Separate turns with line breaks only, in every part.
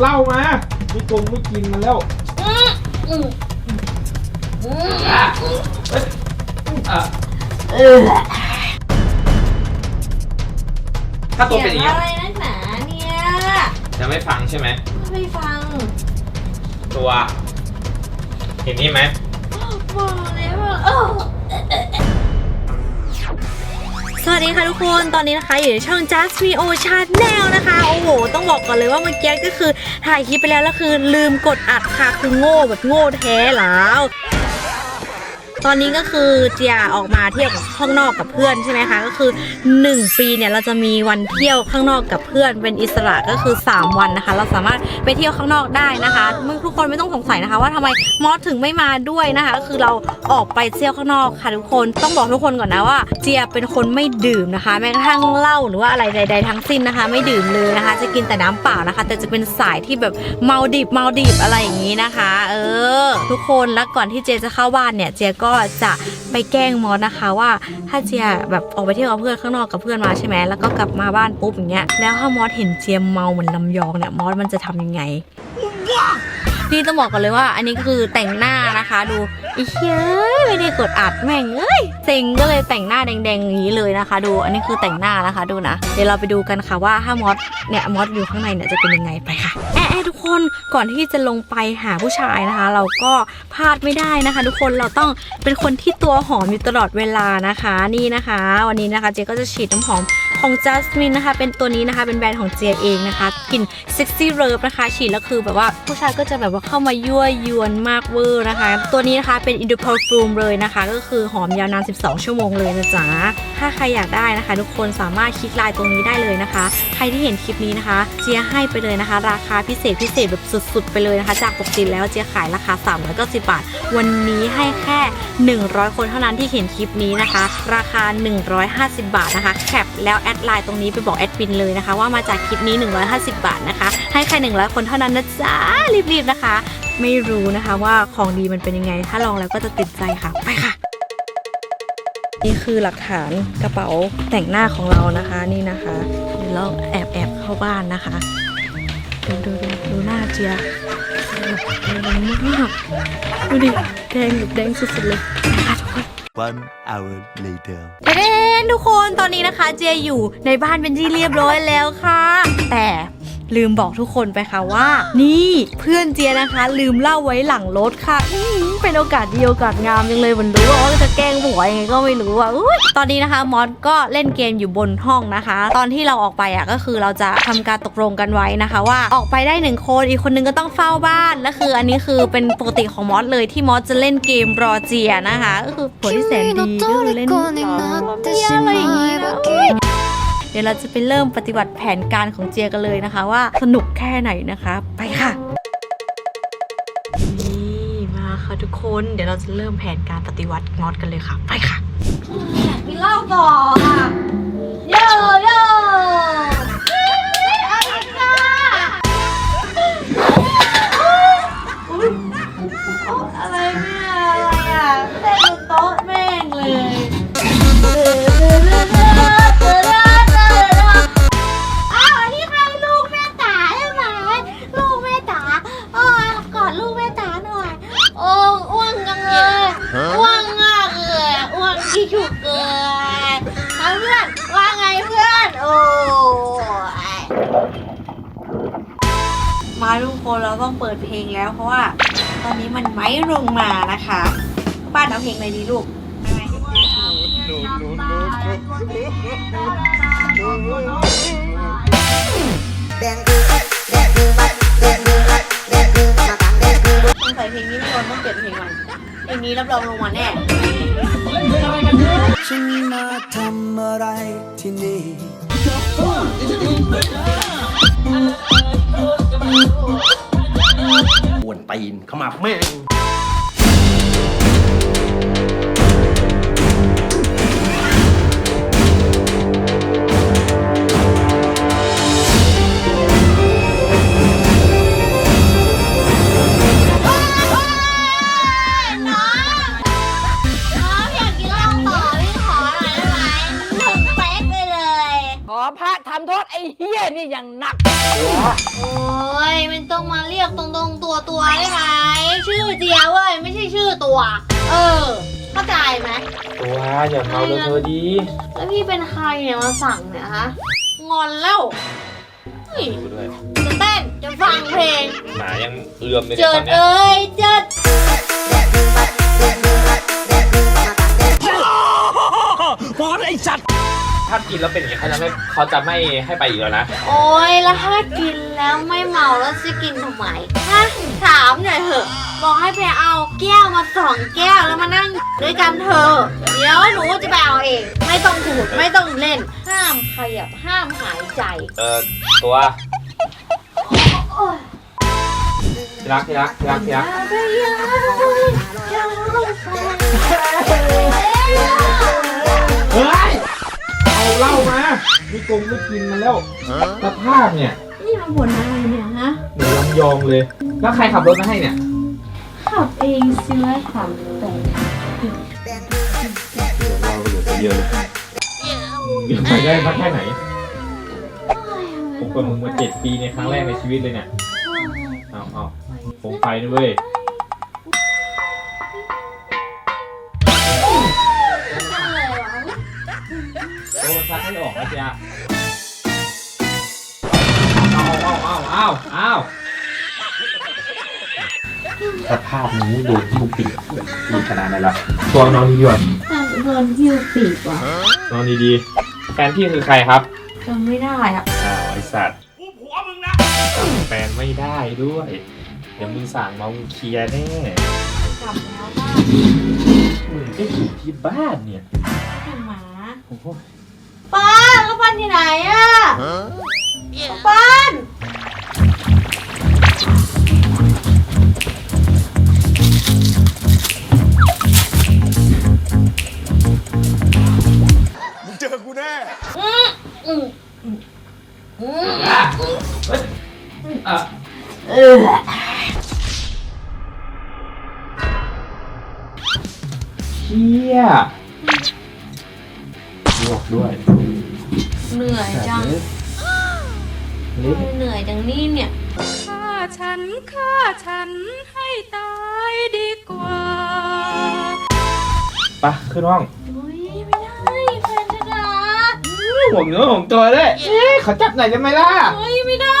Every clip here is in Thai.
เหล้ามาไม่กงไม่กินมันแล้ว
อืมอืมอืม
อะอะ
เออ
ถ้าตัวเป็นอย่าง
เสี
นี้
ยงอะไรนักหนาเนี่ย
จะไม่ฟังใช่ไหม
ไม่ฟัง
ตัว เห็นนี่ไหม
บอกเลยว่าเออ
สวัสดีค่ะทุกคน ตอนนี้นะคะอยู่ในช่อง Just Me O นะคะ โอ้โห ต้องบอกก่อนเลยว่าเมื่อกี้ก็คือถ่ายคลิปไปแล้วแล้วคือลืมกดอัดค่ะ คือโง่แบบโง่แท้แล้ว ตอนนี้ก็คือเจียออกมาเที่ยวข้างนอกกับเพื่อนใช่ไหมคะ ก็คือ 1 ปีเนี่ยเราจะมีวันเที่ยวข้างนอกกับเพื่อนเป็นอิสระก็คือ 3 วันนะคะ เราสามารถไปเที่ยวข้างนอกได้นะคะไม่ทุกคนไม่ต้องสงสัยนะคะ ว่าทำไมมอสถึงไม่มาด้วยนะคะ ก็คือเราออกไปเที่ยวข้างนอกค่ะทุกคนต้องบอกทุกคนก่อนนะว่าเจียเป็นคนไม่ดื่มนะคะ แม้กระทั่งเหล้าหรือว่าอะไรใด ๆ ทั้งสิ้นนะคะ ไม่ดื่มเลยนะคะ จะกินแต่น้ำเปล่านะคะ แต่จะเป็นสายที่แบบเมาดิบเมาดิบอะไรอย่างนี้นะคะ เออ ทุกคนแล้วก่อนที่เจยจะเข้าบ้านเนี่ยเจียก็จะไปแกล้งมอสนะคะ ว่าถ้าเจียแบบออกไปเที่ยวกับเพื่อนข้างนอกกับเพื่อนมาใช่ไหมแล้วก็กลับมาบ้านปุ๊บอย่างเงี้ยแล้วถ้ามอสเห็นเจียมเมาเหมือนลำยองเนี่ยมอสมันจะทำยังไงนี่ต้องบอกก่อนเลยว่า อันนี้คือแต่งหน้า นะคะดูอีเฮ้ยไม่ได้กดอัดแม่งเอ้ยเซ็งก็เลยแต่งหน้าแดงๆอย่างนี้เลยนะคะ ดูอันนี้คือแต่งหน้านะคะดูนะ เดี๋ยวเราไปดูกันค่ะว่าถ้ามอสเนี่ยมอสอยู่ข้างในเนี่ยจะเป็นยังไงไปค่ะแอะแอะทุกคนก่อนที่จะลงไปหาผู้ชายนะคะ เราก็พลาดไม่ได้นะคะ ทุกคนเราต้องเป็นคนที่ตัวหอมอยู่ตลอดเวลานะคะ นี่นะคะ วันนี้นะคะเจ๊ก็จะฉีดน้ำหอม ของ Jasmine นะคะ เป็นตัวนี้นะคะ เป็นแบรนด์ของเจียเองนะคะกลิ่น Sexy Rave นะคะ ฉีดแล้วคือแบบว่าผู้ชายก็จะแบบว่าเข้ามายั่วยวนมากเวอร์นะคะ ตัวนี้นะคะเป็น Indo Perfume เลยนะคะ ก็คือหอมยาวนาน 12 ชั่วโมงเลยนะจ๊ะ ถ้าใครอยากได้นะคะ ทุกคนสามารถคลิกไลน์ตรงนี้ได้เลยนะคะ ใครที่เห็นคลิปนี้นะคะ เจียให้ไปเลยนะคะ ราคาพิเศษพิเศษแบบสุดๆ ไปเลยนะคะ จากปกติแล้วเจียขายราคา390บาท วันนี้ให้แค่ 100 คนเท่านั้นที่เห็นคลิปนี้นะคะ ราคา 150 บาทนะคะแคปแล้วอดไลน์ตรงนี้ไปบอกแอดมินเลยนะคะ ว่ามาจากคลิปนี้ 150 บาทนะคะ ให้แค่100 คนเท่านั้นนะจ๊ะ รีบๆนะคะ ไม่รู้นะคะว่าของดีมันเป็นยังไง ถ้าลองแล้วก็จะติดใจค่ะ ไปค่ะ นี่คือหลักฐานกระเป๋าแต่งหน้าของเรานะคะนี่นะคะเดี๋ยวเราแอบแอบเข้าบ้านนะคะ ดูดูดูดูหน้าเจียแบบแดงมากดูดิแดงแบบแดงสุดๆเลยนะคะทุกคน
One hour later.
เด้ นทุกคนตอนนี้นะคะเจอยู่ในบ้านเป็นที่เรียบร้อยแล้วค่ะ แต่ ลืมบอกทุกคนไปค่ะว่า นี่เพื่อนเจียนะคะ ลืมเล่าไว้หลังรถค่ะเป็นโอกาสดีโอกาสงามยังเลยมันรู้ว่าจะแกล้งหัวยังไงก็ไม่รู้อะตอนนี้นะคะมอสก็เล่นเกมอยู่บนห้องนะคะ ตอนที่เราออกไปอะก็คือเราจะทำการตกลงกันไว้นะคะ ว่าออกไปได้หนึ่งคนอีกคนนึงก็ต้องเฝ้าบ้านและคืออันนี้คือเป็นปกติของมอสเลยที่มอสจะเล่นเกมรอเจียนะคะ ก็คือผลที่แสนดีก็เล่น
เกม
อะไรอย่าง
นี้
นะ ดี๋ยวเราจะไปเริ่มปฏิบัติแผนการของเจียกันเลยนะคะ ว่าสนุกแค่ไหนนะคะ ไปค่ะนี่มาค่ะทุกคนเดี๋ยวเราจะเริ่มแผนการปฏิวัติงอดกันเลยค่ะ ไปค่ะ
กินเหล้าต่อค่ะ ลงมานะ
คะป้านเอาเพลงอะไรดีลูกต้องใส่เพลงนี้ไม่โดนต้องเปลี่ยนเพลงใหม่เพลงนี้รับรองลงมาแน่
ฉันมาทำอะไรที่นี่
ปวนตีนเข้ามาแม่
พระทำโทษไอ้อ้เฮียนี่ยังหนัก
โอ้ยไม่ต้องมาเรียกตรงๆตัวตัวๆได้ไหมชื่อเจียเว้ยไม่ใช่ชื่อตัว เออเข้าใจไหม
ตัวอย่าเมาเลยเธอดี
แล้วพี่เป็นใครเนี่ยมาสั่งเนี่ยฮะ งอนแล้วเฮ้ย
ดูด้วย
จะเต้นจะฟังเพลง
หมายังเอื่อมเลย
เจิ
ตอ
ด
นเนี้ย
เอ้ยเจิด
กินแล้วเป็นอย่างนี้เขาจะไม่เขาจะไม่ให้ไปอีกแล้วนะ
โอ้ยแล้วถ้ากินแล้วไม่เมาแล้วจะกินทำไมฮะถามหน่อยเถอะ บอกให้ไปเอาแก้วมาสองแก้วแล้วมานั่งด้วยกันเถอะเดี๋ยวหนูจะไปเอาเอง ไม่ต้องพูดไม่ต้องเล่น ห้ามขยับห้ามหายใจ
เออตัว
โอ้ย
ที่รักที่รักที่รักที่รัก
ไปยังจะเอาไป
เฮ้ย เอาเหล้ามาไม่กงไม่กินมาแล้วสภาพเนี่ย
นี่มันบ่นอะไรเนี่ยฮะ
เหมือนลำยองเลย แล้วใครขับรถมาให้เนี่ย
ขับเองสิว่าขับแต่
เราเหลือเยอะเลยเดี๋ยวไปได้สักแค่ไหนผมกับมึงมาเจ็ดปีในครั้งแรกในชีวิตเลยเนี่ย เอาเอาผมไปนะเว้ย โอ้ซักให้ออกนะจ๊ะเอาเอาเอาเอาเอา
สภาพนี้โดนที่ปิดมีขนาดไหนละตัวนอนดีกว่า
โดนหิ้วปีกว่ะ
นอนดีๆแฟนพี่คือใครครับ
จำไม่ได้อะ
อ้าวไอสัตว์จำแฟนไม่ได้ด้วย เดี๋ยวมึงสั่งมามึงเคลียร์แน่
กลับแล้วบ้าน
มึงก็อยู่ที่บ้านเนี่ย
เป็นหมา
โอ้โห
ป้าแล้วป้านที่ไหนอะป้าน
เจอกูแน่
อืมอืมอืม
อะเฮ้ยอะ
เออ
เชี่ยลวกด้วย
เหนื่อยจัง
เละ
เหนื่อยจังนี่เนี่ย
ฆ่าฉันฆ่าฉันให้ตายดีกว่า
ไปขึ้นห้อง
โอ้ยไม่ได้แฟนจะด่า
ห่วงเนื้อห่วงตัวด้วยเอ๊ะขอจับหน่อยได้ไหมล่ะ
เฮ้ยไม่ได้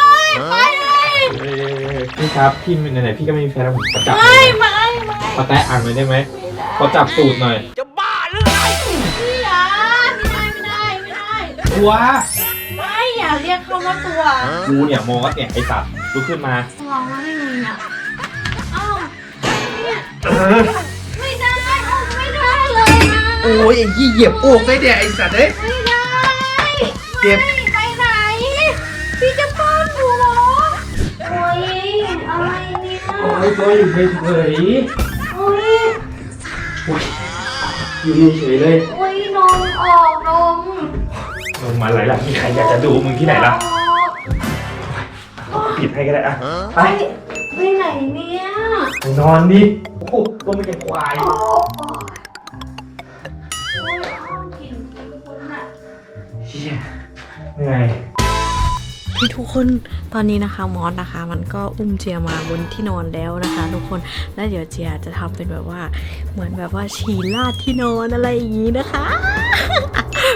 ไปเลย
เอ้ยพี่ครับพี่ไหนๆพี่ก็ไม่มีแฟนแล้วผมขอจับหน่
ไม่
อย
ไม่ไม่
ขอแตะอ่างหน่อยได้ไหมขอจับตูดหน่อย
พี่อะไม่ได้ไม่ได้ไม่ได้
ตัว
ไม่ อย่าเรียกเขาว่าตัว
กูเนี่ยโมก็เนี่ยไอ้สัตว์ลุกขึ้นมา
วางมาได้ไงอะอ้าวเนี่ย
เออ
ไม่ได้เอาไม่ได้เลยนะ
โอ้ยไอ้ยี่เหยียบอกได้เนี่ยไอ้สัตว์เอ้ย
ไม่ได้
เจ็บ
ไม่ไปไหน พี่จะป้อนหนูเหรอโอ้ยอะไรเนี่ย
โอ้ยตัวอยู่เฉย
โอ้ย
ๆอยู่เฉยๆเลย
โอ้ยนมออกนม
ลงมาไหลล่ะมีใครอยากจะดูมึงที่ไหนล่ะ
ออก
ปิดให้ก็ได้อะไป
ไปไหนเนี่ย
ไปนอนดิโอ้โหตัวมันเป็นควาย
โอ้ยห้องกลิ่นคุณอะ
เชี่ยเหนื่อย
พี่ทุกคนตอนนี้นะคะมอสนะคะ มันก็อุ้มเจียมาบนที่นอนแล้วนะคะ ทุกคนแล้วเดี๋ยวเจียจะทำเป็นแบบว่า เหมือนแบบว่าฉี่ลาดที่นอนอะไรอย่างนี้นะคะ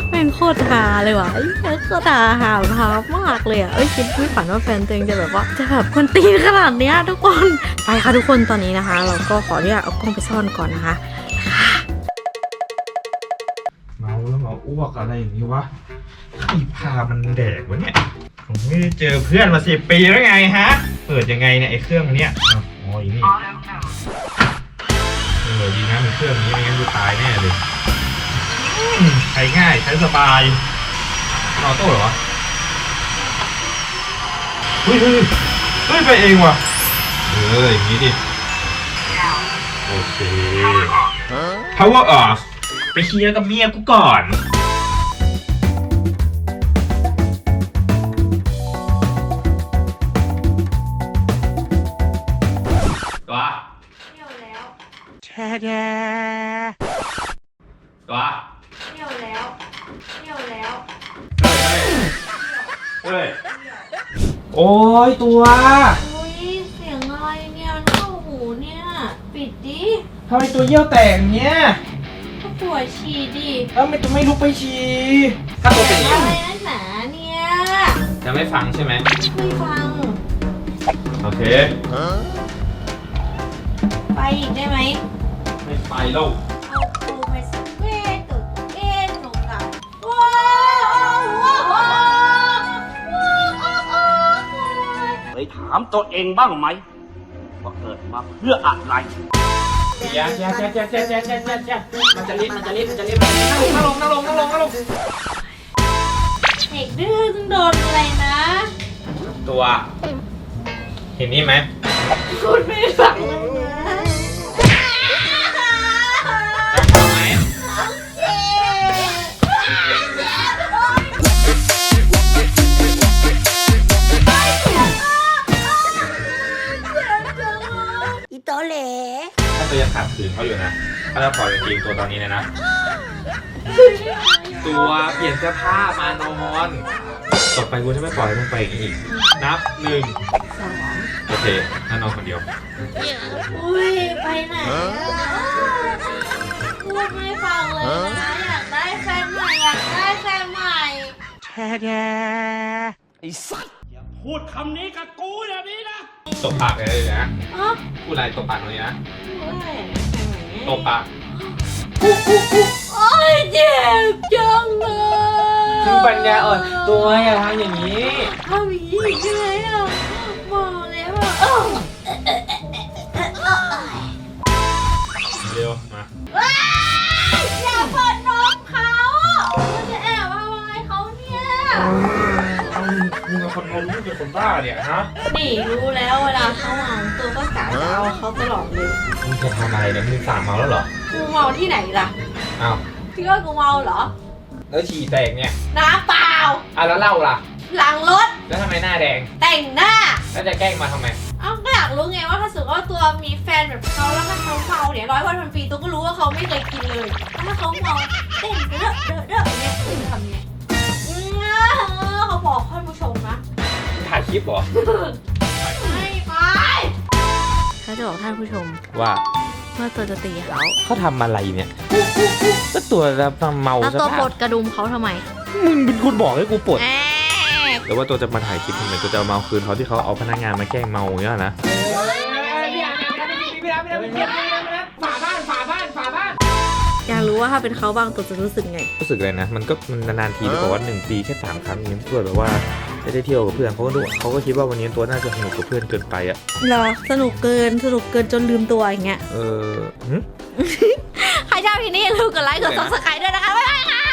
แม่งโคตรฮาเลยว่ะไอ้เหี้ยโคตรฮาฮาฮามากเลยอะเอ้ยคิดไม่ฝันว่าแฟนตัวเองจะแบบว่าจะแบบคนตีนขนาดเนี้ยทุกคนไปค่ะทุกคนตอนนี้นะคะ เราก็ขออนุญาตเอากล้องไปซ่อนก่อนนะคะ
เมาแล้วเมาอ้วกอะไรอย่างนี้วะใครพามันแดกวะเนี่ยผมไม่ได้เจอเพื่อนมาสิบปีแล้วไงฮะ เปิดยังไงเนี่ยไอ้เครื่องอันเนี้ยอ้าวอ๋ออย่างนี้เออดีนะมีเครื่องนี้ไม่งั้นกูตายแน่เลยอืม ใช้ง่ายใช้สบายออโต้เหรอวะเฮ้ยเฮ้ยเฮ้ยไปเองว่ะเอออย่างนี้ดิโอเค power off ไปเคลียร์กับเมียกูก่อน โอ้ยตัว
อุ้ยเสียงอะไรเนี่ยมันเข้าหูเนี่ย ปิดดิ
ทำไมตัวเยี่ยวแตกอย่างเงี้ย
ก็ปวดฉี่ดิ
แล้วไม่ไม่ลุกไปฉี่ถ้าตัวเป็นอย่าง
อะไร
นี้
นักหนาเนี่ย
จะไม่ฟังใช่ไหม
ไม่ฟัง
โอเค
ไปอีกได้ไหม
ไม่ไปแล้ว
ถามตัวเองบ้างไหมว่าเกิดมาเพื่ออะไร
อย่าอย่าอย่าอย่าอย่าอย่าอย่าอย่าอย่ามันจะรีบมันจะรีบมันจะรีบนั่งลงนั่งลงนั่งลงนั่งลง
เด็กดื้อต้องโดนอะไรนะ
ตัว เห็นนี่ไหม
คุณไม่ฟัง
อ
ยู่นะเขาจะปล่อยเป็นทีมตัวตอนนี้เลยนะ ตัวเปลี่ยนเสื้อผ้ามานอนต่อไปกูจะไม่ปล่อยให้มึงไปอย่างนี้อีก นับหนึ่งโอเคนั่นนอนคนเดียว
อุ้ย ไปไหนอะพูดไม่ฟังเลยนะอยากได้แฟนใหม่อยากได้แฟนใหม่
พูดคำนี้กับกูอย่างนี้นะ
ตบปากเลยนะ
อ๋อ
พูดอะไรตบปากเลยนะ ตบปาก
โอ้ยเจ็บจังเลย
คือปัญญาอ่อนตัวอย่าทำอย่างนี้
ทำอย่างนี้อีกใช่ไหมอะบอกแล้วอะเอ้า
เร็วมา
ว้ายอย่า
มึงเป็นคนเอาลูกเป็นคนบ้าเนี่ยฮะ
นี่รู้แล้วเวลาเขาเมาตัวก็กะจะเอาเขาตลอดเลย
มึงจะทำอะไรเนี่ยมึงสั่งเมาแล้วเหรอ
กูเมาที่ไหนล่ะ
อ้าว
พี่ว่ากูเมาเหรอ
แล้วฉี่แตกเนี่ย
น้ำเปล่า
อะแล้วเหล้าล่ะ
หลังรถ
แล้วทำไมหน้าแดง
แต่งหน้า
แล้วจะแกล้งมาทำไม
เอ้าก็อยากรู้ไงว่าถ้าสมมติว่าตัวมีแฟนแบบเขาแล้วถ้าเขาเมาเนี่ยร้อยวันพันปีตัวก็รู้ว่าเขาไม่เคยกินเลยแล้วถ้าเขาเมาเต้นเด้อเด้อเด้อเนี่ยคือทำเนี่ยอืมเขา บอกท่านผู้ชมนะ
ถ่ายคลิปเหรอ
ไม่ไปเขาจะบอกท่านผู้ชม
ว่า
ว่าตัวจะตีเขา
เขาทำอะไรเนี่ยก็ตัวจะเมา
แล้ว
ซะ
ตัว
บ้า
ปลดกระดุมเขาทำไม
มึงเป็นคนบอกให้กูปลด
แอบ
หรือว่าตัวจะมาถ่ายคลิปทำไมตัวจะเอาเมาคืนเขาที่เขาเอาพนักงานมาแกล้งเมาอย่างเงี้ยนะ
อยาก รู้ว่าถ้าเป็นเขาบ้างตัวจะรู้สึกไง
รู้สึกอะไรนะ มันก็มันนานๆทีหรือเปล่าว่าหนึ่งปีแค่สามครั้งนี้เพื่อแบบว่าจะได้เที่ยวกับเพื่อนเขาก็ดูเขาก็คิดว่าวันนี้ตัวน่าจะสนุกกับเพื่อนเกินไปอะ
เหรอสนุกเกินสนุกเกินจนลืมตัวอย่างเงี้ย
เออหึ
ใครชอบคลิปนี้อย่าลืมกดไลค์กด subscribe ด้วยนะคะบ๊ายบายค่ะ